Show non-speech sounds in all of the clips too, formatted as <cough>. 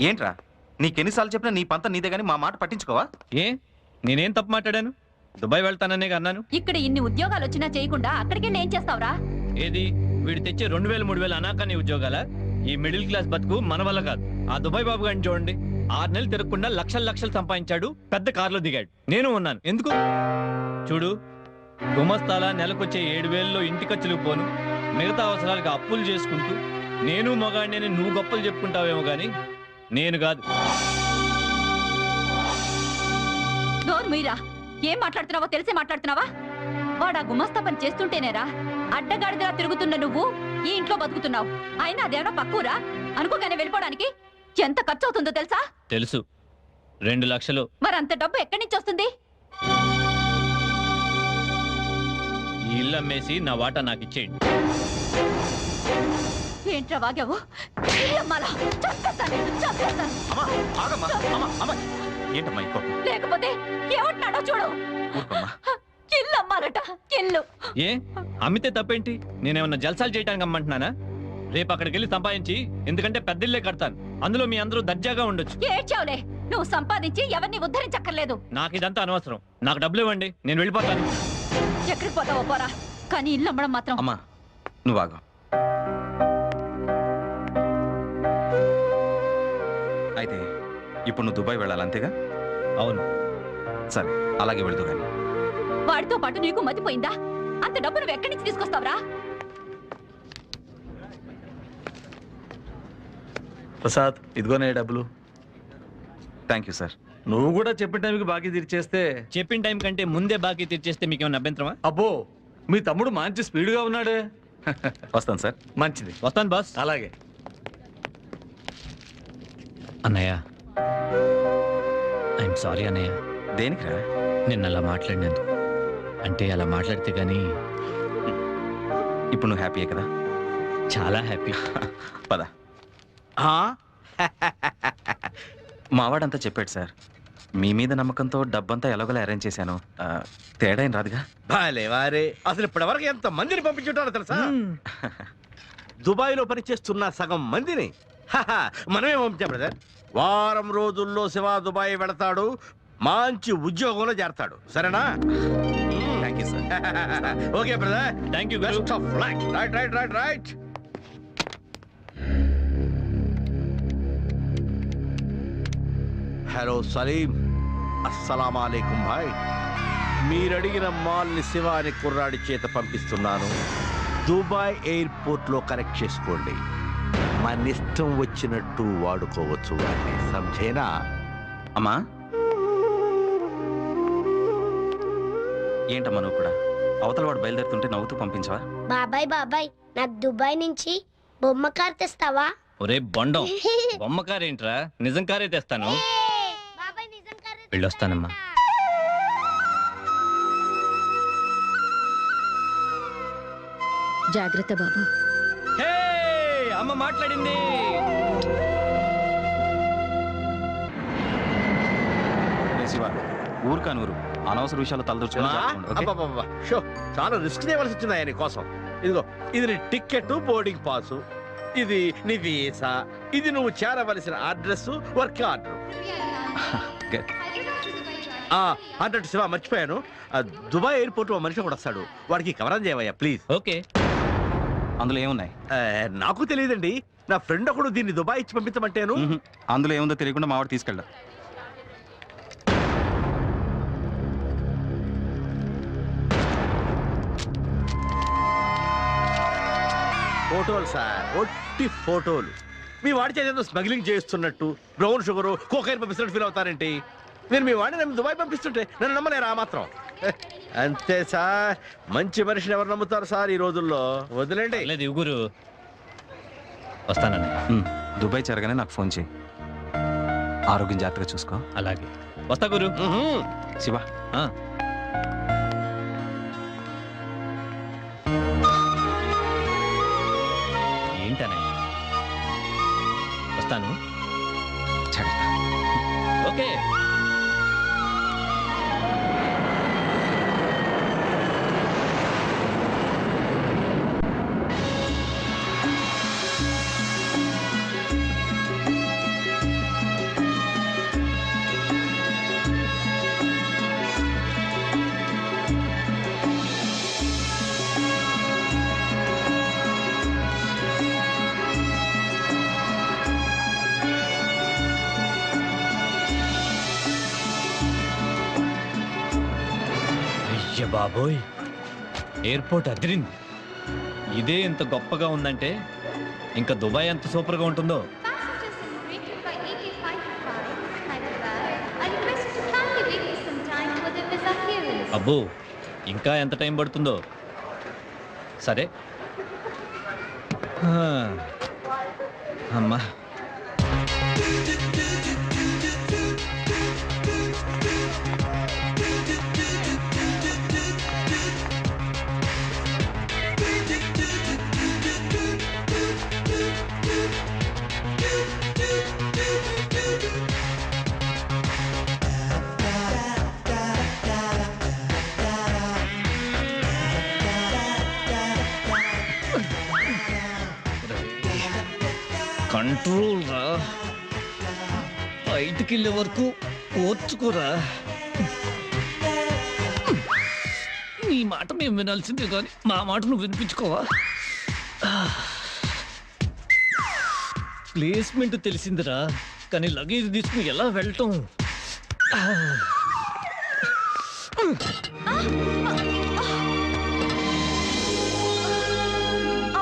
ఏంట్రా? నీకెన్నిసార్లు చెప్పినా నీ పంత నీదే గానీ మా మాట పట్టించుకోవా? ఏ? నేనేం తప్పు మాట్లాడాను? దుబాయ్ వెళ్తాననే అన్నాను. ఇక్కడ ఇన్ని ఉద్యోగాలు వచ్చినా చేయకుండా అక్కడికి ఏం చేస్తావురా? ఏది? వీడు తెచ్చే రెండు వేలు మూడు వేలు అనాకాని ఉద్యోగాల? ఈ మిడిల్ క్లాస్ బతుకు మన వల్ల కాదు. ఆ దుబాయ్ బాబు గారిని చూడండి. ఆరు నెలలు తిరగకుండా లక్షలు లక్షలు సంపాదించాడు పెద్ద కారులో దిగాడు. నేను ఉన్నాను. ఎందుకు? చూడు గుమస్తాల నెలకొచ్చే ఏడు వేలలో ఇంటి ఖర్చులు పోను. మిగతా అవసరాలకు అప్పులు చేసుకుంటూ నేను మగాడిని నువ్వు గొప్పలు చెప్పుకుంటావేమో గాని నేను కాదు. డోర్ మీరా. ఏం మాట్లాడుతున్నావో తెలిసి మాట్లాడుతున్నావా? వాడా గుమస్తా పని చేస్తుంటేనేరా అడ్డగాడిదలా తిరుగుతున్న నువ్వు ఈ ఇంట్లో బతుకుతున్నావు. అయినా అదేమన్నా పక్కురా? అనుకోగానే వెళ్ళిపోవడానికి ఎంత ఖర్చు అవుతుందో తెలుసా? తెలుసు. రెండు లక్షలు. మరి అంత డబ్బు ఎక్కడి నుంచి వస్తుంది? ఈ ఇల్లు అమ్మేసి నా వాటా నాకు ఇచ్చేయండి. ఏంట్రా వాగావు? ఇల్లమ్మాలా? చంపేస్తాను, చంపేస్తాను. అమ్మా ఆగమ్మా అమ్మా అమ్మా. ఏంటమ్మా ఈ కోపం? లేకపోతే ఏమంటున్నాడో చూడు. ఊరుకోమ్మా. ఇల్లు అమ్మాలట ఇల్లు ఏ? అమ్మితే తప్పేంటి? నేనేమన్నా జల్సాలు చేయడానికి అమ్మంటున్నానా? రేపు అక్కడికి వెళ్ళి సంపాదించి ఎందుకంటే పెద్దిల్లే కడతాను. అందులో మీ అందరూ దర్జాగా ఉండొచ్చు. ఏడ్చావులే. నువ్వు సంపాదించి ఎవరిని ఉద్ధరించక్కర్లేదు. నాకు ఇదంతా అనవసరం. నాకు డబ్బులు ఇవ్వండి. నేను వెళ్ళిపోతాను. ఎక్కడికి పోతావో పోరా. కానీ ఇల్లు అమ్మడం మాత్రం అమ్మా నువ్వు ఆగు. అయితే ఇప్పుడు నువ్వు దుబాయ్ వెళ్ళాలి అంతేగా? అవును. సరే అలాగే వెళ్తూ కానీ. వాడితో పాటు నీకు మతిపోయిందా అంత డబ్బు నువ్వు ఎక్కడి నుంచి తీసుకొస్తావురా? ప్రసాద్ ఇదిగోనే డబ్బులు. థ్యాంక్ యూ సార్ నువ్వు కూడా చెప్పిన టైంకి బాకీ తీర్చేస్తే చెప్పిన టైం కంటే ముందే బాకీ తీర్చేస్తే మీకు ఏమైనా అభ్యంతరమా? అబ్బో మీ తమ్ముడు మంచి స్పీడ్గా ఉన్నాడే. <laughs> వస్తాను సార్ మంచిది. వస్తాను బాస్. అలాగే. అన్నయ్య. ఐఎమ్ సారీ అన్నయ్య. దేనికిరా? నిన్న అలా మాట్లాడినందుకు. అంటే అలా మాట్లాడితే గానీ ఇప్పుడు నువ్వు హ్యాపీయే కదా? చాలా హ్యాపీ. పద. మావాడంతా చెప్పాడు సార్. మీ మీద నమ్మకంతో డబ్బంతా ఎలాగోలా అరేంజ్ చేశాను. ఆ, తేడా ఏం రాదుగా? బాలే వారే. అసలు ఇప్పటివరకు ఎంత మందిని పంపించుంటారో తెలుసా? దుబాయ్లో పనిచేస్తున్న సగం మందిని మనమే పంపించాం బ్రదర్. వారం రోజుల్లో శివ దుబాయ్ వెళతాడు మంచి ఉద్యోగంలో చేరతాడు. సరేనా? Thank you sir okay brother. Thank you best of luck right right right right hello Salim అస్సలాం అలైకుం భాయ్ మీరు అడిగిన మాల్ని శివ అనే కుర్రాడి చేత పంపిస్తున్నాను. దుబాయ్ ఎయిర్పోర్ట్లో కనెక్ట్ చేసుకోండి. మన ఇష్టం వచ్చినట్టు వాడుకోవచ్చు వాడిని. సంజేనా అమ్మా? ఏంటమ్మా నువ్వు కూడా? అవతల వాడు బయలుదేరుతుంటే నవ్వుతూ పంపించవా? బాబాయ్ బాబాయ్ నాకు దుబాయ్ నుంచి బొమ్మ కార్ తెస్తావా? ఒరే బొండం <laughs> బొమ్మ కారేంట్రా నిజం కారే తెస్తాను. బాబాయ్ నిజం కారే వెళ్ళొస్తానమ్మా. జాగ్రత్త బాబు. హే! అమ్మ మాట్లాడింది. శివ ఊరు నూరు. అనవసర విషయాలు తలదూర్చుకుని అబ్బబ్బబ్బ. షో చాలా రిస్క్ చేయవలసి వచ్చింది ఆయన కోసం. ఇదిగో ఇది నీ టికెట్ బోర్డింగ్ పాసు. ఇది నీ వీసా. ఇది నువ్వు చేరవలసిన అడ్రస్ వర్క్ ఆర్డర్. <laughs> అన్నట్టు శివ మర్చిపోయాను. దుబాయ్ ఎయిర్పోర్ట్ ఓ మనిషి కూడా వస్తాడు. వాడికి కవరం చేయవయ్యా ప్లీజ్. ఓకే. అందులో ఏమున్నాయి? నాకు తెలియదండి. నా ఫ్రెండ్ ఒకడు దీన్ని దుబాయ్ ఇచ్చి పంపించమంటేను. అందులో ఏముందో తెలియకుండా మావాడు తీసుకెళ్ళా ఫోటోలు సార్ ఒట్టి ఫోటోలు. మీ వాడి చేత స్మగ్లింగ్ చేస్తున్నట్టు బ్రౌన్ షుగర్ కోకైన్ పంపిస్తున్నట్టు ఫీల్ అవుతారేంటి? నేను మీ వాడిని దుబాయ్ పంపిస్తుంటే నన్ను నమ్మలేరా ఆ మాత్రం? అంతే సార్. మంచి మనిషిని ఎవరు నమ్ముతారు సార్ ఈ రోజుల్లో? వదిలేండి. లేదు ఇగురు మ్, దుబాయ్ చేరగానే నాకు ఫోన్ చేయి. ఆరోగ్యం జాగ్రత్తగా చూసుకో. అలాగే. వస్తా గురు. శివ. ఆ. ఏంటనయ్య వస్తాను. జాగ్రత్త ఓకే. బాబోయ్. ఎయిర్పోర్ట్ అదిరింది. ఇదే ఇంత గొప్పగా ఉందంటే ఇంకా దుబాయ్ ఎంత సూపర్గా ఉంటుందో. అబ్బో ఇంకా ఎంత టైం పడుతుందో. సరే. అమ్మా. కంట్రోల్ రా బయటికి వెళ్ళే వరకు ఓర్చుకోరా. నీ మాట మేము వినాల్సిందే కానీ మా మాట నువ్వు వినిపించుకోవా? ప్లేస్మెంట్ తెలిసిందిరా కానీ లగేజ్ తీసుకుని ఎలా వెళ్ళటం?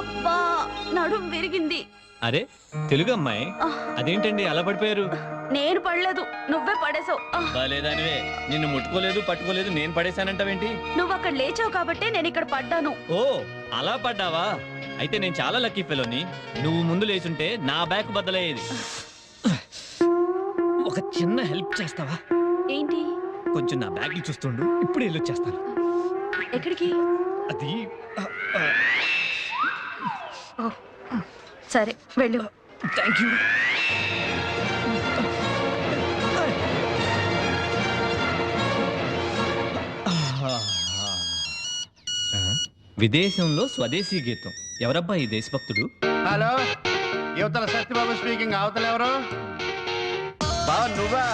అబ్బా నడుం విరిగింది. అరే తెలుగు అమ్మాయి. అదేంటండి అలా పడిపోయారు? నేను పడలేదు నువ్వే పడేసావు. బాలేదానివే నిన్ను ముట్టుకోలేదు పట్టుకోలేదు నేను పడేశానంటావేంటి? నువ్వు అక్కడ లేచావు కాబట్టే నేను ఇక్కడ పడ్డాను. ఓ అలా పడ్డావా? అయితే నేను చాలా లక్కీ ఫెలోని. నువ్వు ముందు లేచుంటే నా బ్యాగ్ బద్దలయ్యేది. ఒక చిన్న హెల్ప్ చేస్తావా? ఏంటి? కొంచెం నా బ్యాగ్ చూస్తుండు ఇప్పుడు వెళ్ళొచ్చేస్తాను. ఎక్కడికి? అది ఆ, ఆ, ఓ, సరే వెళ్ళు. థ్యాంక్ యూ విదేశంలో స్వదేశీ గీతం. ఎవరబ్బా ఈ దేశభక్తుడు? హలో యువతల సత్యబాబు స్పీకింగ్ అవతల ఎవరు? బావ నువ్వా?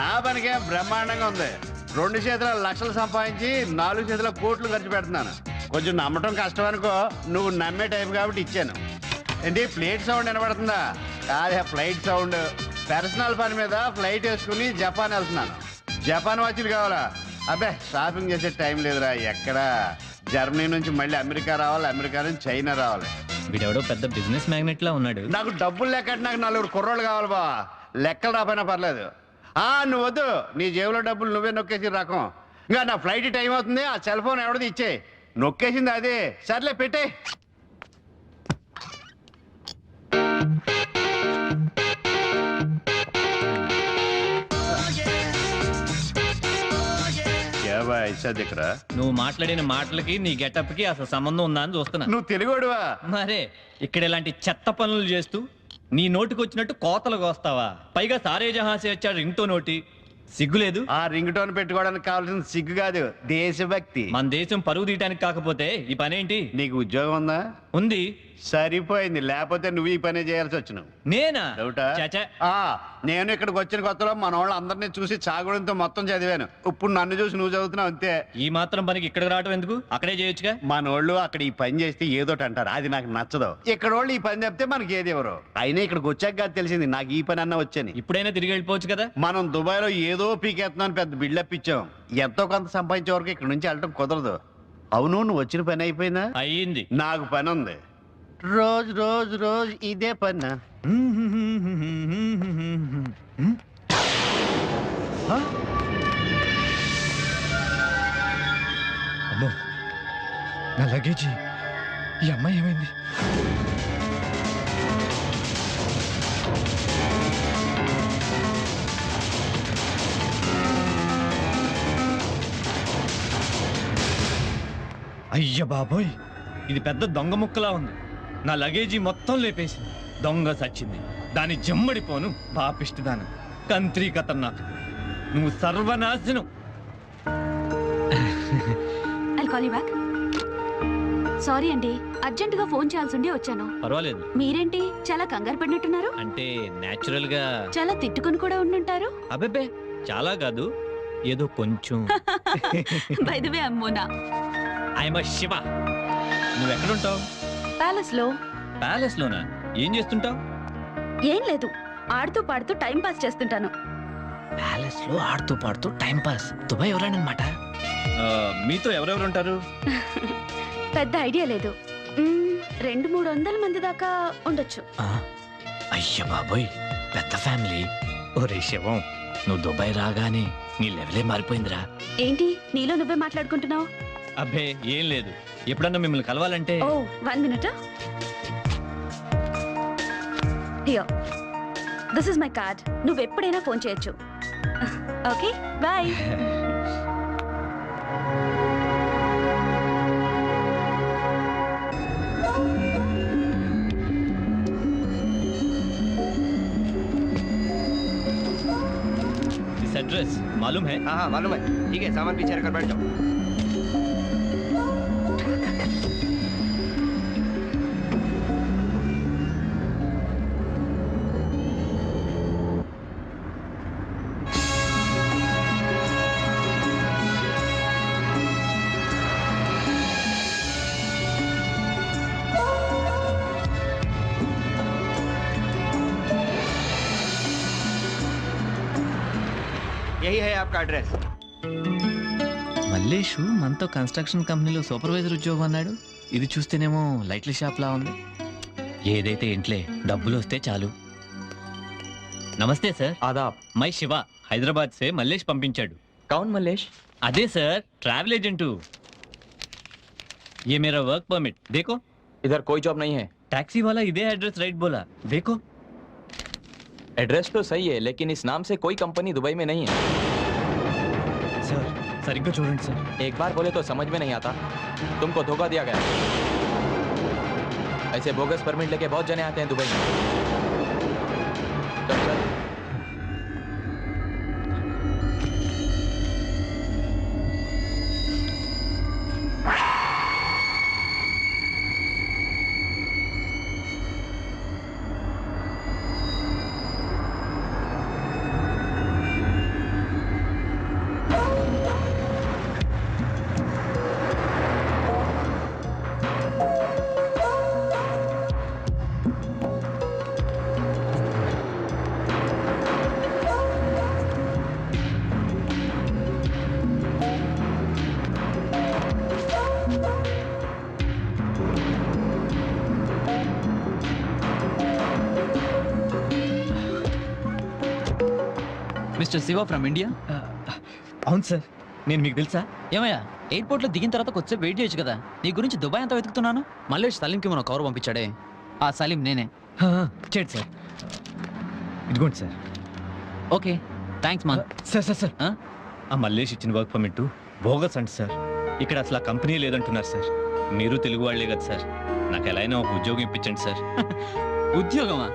నా పనికే బ్రహ్మాండంగా ఉంది. రెండు చేతుల లక్షలు సంపాదించి నాలుగు చేతుల కోట్లు ఖర్చు పెడుతున్నాను. కొంచెం నమ్మటం కష్టం అనుకో నువ్వు నమ్మే టైప్ కాబట్టి ఇచ్చాను. ఏంటి ప్లేట్ సౌండ్ వినబడుతుందా? కాదే ఫ్లైట్ సౌండ్. పర్సనల్ పని మీద ఫ్లైట్ వేసుకుని జపాన్ వెళ్తున్నాను. జపాన్ వాచ్లు కావాలా? అబ్బే షాపింగ్ చేసే టైం లేదురా ఎక్కడా? జర్మనీ నుంచి మళ్ళీ అమెరికా రావాలి అమెరికా నుంచి చైనా రావాలి. వీడెవడో పెద్ద బిజినెస్ మ్యాగ్నెట్ లా ఉన్నాడు. నాకు డబ్బులు లెక్క నాకు నలుగురు కుర్రోళ్ళు కావాలి బా. లెక్కలు రాపోయినా పర్లేదు. ఆ నువ్వు వద్దు. నీ జేబులో డబ్బులు నువ్వే నొక్కేసి రకం. ఇంకా నా ఫ్లైట్ టైం అవుతుంది ఆ సెల్ ఫోన్ ఎవడది ఇచ్చే? నొక్కేసింది అదే? సర్లే పెట్టే నువ్వు మాట్లాడిన మాటలకి నీ గెటప్కి అసలు సంబంధం ఉందా అని చూస్తున్నా. నువ్వు తెలుగుడువా మరే ఇక్కడ ఇలాంటి చెత్త పనులు చేస్తూ నీ నోటికి వచ్చినట్టు కోతలు కోస్తావా? పైగా సారే జహాసే వచ్చాడు రింగ్తో నోటి. సిగ్గులేదు? ఆ రింగ్ టోన్ పెట్టుకోవడానికి కావాల్సిన సిగ్గు కాదు దేశభక్తి. మన దేశం పరువు తీయటానికి కాకపోతే ఈ పనేంటి? నీకు ఉద్యోగం ఉందా? ఉంది. సరిపోయింది. లేకపోతే నువ్వు ఈ పనే చేయాల్సి వచ్చినావు. నేనా? డౌటా? చాచా ఆ, నేను ఇక్కడికి వచ్చిన కొత్తలో మన వాళ్ళు అందరినీ చూసి చాగుడంతో మొత్తం చదివాను. ఇప్పుడు నన్ను చూసి నువ్వు చదువుతున్నావు అంతే. ఈ మాత్రం పనికి ఇక్కడికి రావటం ఎందుకు? అక్కడే చేయొచ్చుగా? మన వాళ్ళు అక్కడ ఈ పని చేస్తే ఏదోటి అంటారు. అది నాకు నచ్చదు. ఇక్కడ వాళ్ళు ఈ పని చెప్తే మనకి ఏది ఎవరు అయినా ఇక్కడికి వచ్చాక కాదు తెలిసింది. నాకు ఈ పని అన్న వచ్చని. ఇప్పుడైనా తిరిగి వెళ్ళిపోవచ్చు కదా? మనం దుబాయ్లో ఏదో పీకేస్తున్నాను పెద్ద బిల్డప్ ఇచ్చాం. ఎంతో కొంత సంపాదించే వరకు ఇక్కడ నుంచి వెళ్ళటం కుదరదు. అవును నువ్వు వచ్చిన పని అయిపోయిందా? అయ్యింది. నాకు పని ఉంది రోజు రోజు రోజు ఇదే పని? అమ్మో నా లగేజీ ఈ అమ్మాయి ఏమైంది? అయ్య బాబోయ్. ఇది పెద్ద దొంగ ముక్కలా ఉంది. నా లగేజీ మొత్తం లేపేసింది. దొంగ సచ్చింది. దాని జమ్మడిపోను పాపిష్టిదాను కంత్రి ఖతర్నాక్ నువ్వు సర్వనాశనం. సారీ అండి అర్జెంట్గా ఫోన్ చేయాల్సి ఉండి వచ్చాను. పర్వాలేదు. మీరేంటి? చాలా కంగారు పడినట్టున్నారు? అంటే నేచురల్గా చాలా తిట్టుకుని కూడా ఉండుంటారు? అబ్బెబ్బే చాలా కాదు. ఏదో కొంచెం. <laughs> బైదవే అమ్మోనా ఐఎమ్ శివ నువ్వు ఎక్కడుంటావు ప్యాలెస్లో ప్యాలెస్ లోనా ఏం చేస్తుంటావు? ఏం లేదు. ఆడుతూ పాడుతూ టైం పాస్ చేస్తుంటాను. ప్యాలెస్లో ఆడుతూ పాడుతూ టైం పాస్. దుబాయ్ ఎవరానమాట మీతో ఎవరెవరు ఉంటారు <laughs> పెద్ద ఐడియా లేదు. మ్మ్, రెండు మూడు వందల మంది దాకా ఉండొచ్చు. అయ్య బాబోయ్ పెద్ద ఫ్యామిలీ. ఒరే శివం నువ్వు దుబాయ్ రాగానే నీ లెవెలే మారిపోయిందిరా. ఏంటి నీలో నువ్వే మాట్లాడుకుంటున్నావు? అబ్బే ఏం లేదు ఎప్పుడన్నా మిమ్మల్ని కలవాలంటే oh one minute here this is my card నువ్వు ఎప్పుడైనా ఫోన్ చేయొచ్చు ఓకే బాయ్ దిస్ అడ్రస్ మాలూమ్ హై हाँ हाँ मालूम है ठीक है सामान पीछे रखकर बैठ जाओ यही है आपका एड्रेस మల్లేషు మనతో కన్స్ట్రక్షన్ కంపెనీలో సూపర్వైజర్ ఉద్యోగం అన్నాడు ఇది చూస్తేనేమో లైట్ల షాప్ లా ఉంది ఏదైతే ఏంట్లే డబ్బులు వస్తే చాలు నమస్తే సార్ आदाब మై శివ హైదరాబాద్ సే మల్లేష్ పంపించాడు कौन मल्लेश అదే సార్ ట్రావెల్ ఏజెంట్ ये मेरा वर्क परमिट देखो इधर कोई जॉब नहीं है टैक्सी वाला इधे एड्रेस राइट बोला देखो एड्रेस तो सही है लेकिन इस नाम से कोई कंपनी दुबई में नहीं है। सर सर इनको सर। एक बार बोले तो समझ में नहीं आता। तुमको धोखा दिया गया। ऐसे बोगस परमिट लेके बहुत जने आते हैं दुबई में। तो sir mister Shiva from India? అవును సార్. నేను మీకు తెలుసా? ఏమయ్యా ఎయిర్పోర్ట్లో దిగిన తర్వాత కొద్దిసేపు వెయిట్ చేయొచ్చు కదా? నీ గురించి దుబాయ్ అంతా వెతుకుతున్నాను. మల్లేష్ సలీంకి మన కవర్ పంపించాడే? ఆ సలీం నేనే. చేయండి సార్. ఇదిగోండి sir. Okay thanks man sir sir sir. ఆ? మల్లేష్ ఇచ్చిన వర్క్ పర్మిట్ బోగస్ అంట సార్. ఇక్కడ అసలు ఆ కంపెనీ లేదంటున్నారు సార్. మీరు తెలుగు వాళ్ళే కదా సార్. నాకు ఎలా అయినా ఒక ఉద్యోగం ఇప్పించండి సార్. ఉద్యోగమా?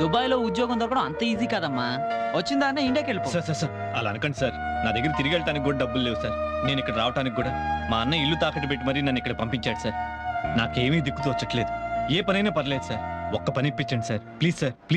దుబాయ్లో ఉద్యోగం దొరకడం అంత ఈజీ కాదమ్మా. వచ్చిన దాన్నే ఇండియాకి వెళ్ళిపో. సార్ సార్ సార్ అలా అనకండి సార్. నా దగ్గర తిరిగి వెళ్ళటానికి కూడా డబ్బులు లేవు సార్. నేను ఇక్కడ రావడానికి కూడా. మా అన్న ఇల్లు తాకట్టు పెట్టి మరీ నన్ను ఇక్కడ పంపించాడు సార్. నాకేమీ దిక్కు తోచట్లేదు. ఏ పనైనా పర్లేదు సార్. ఒక్క పని ఇప్పించండి సార్. Please sir please.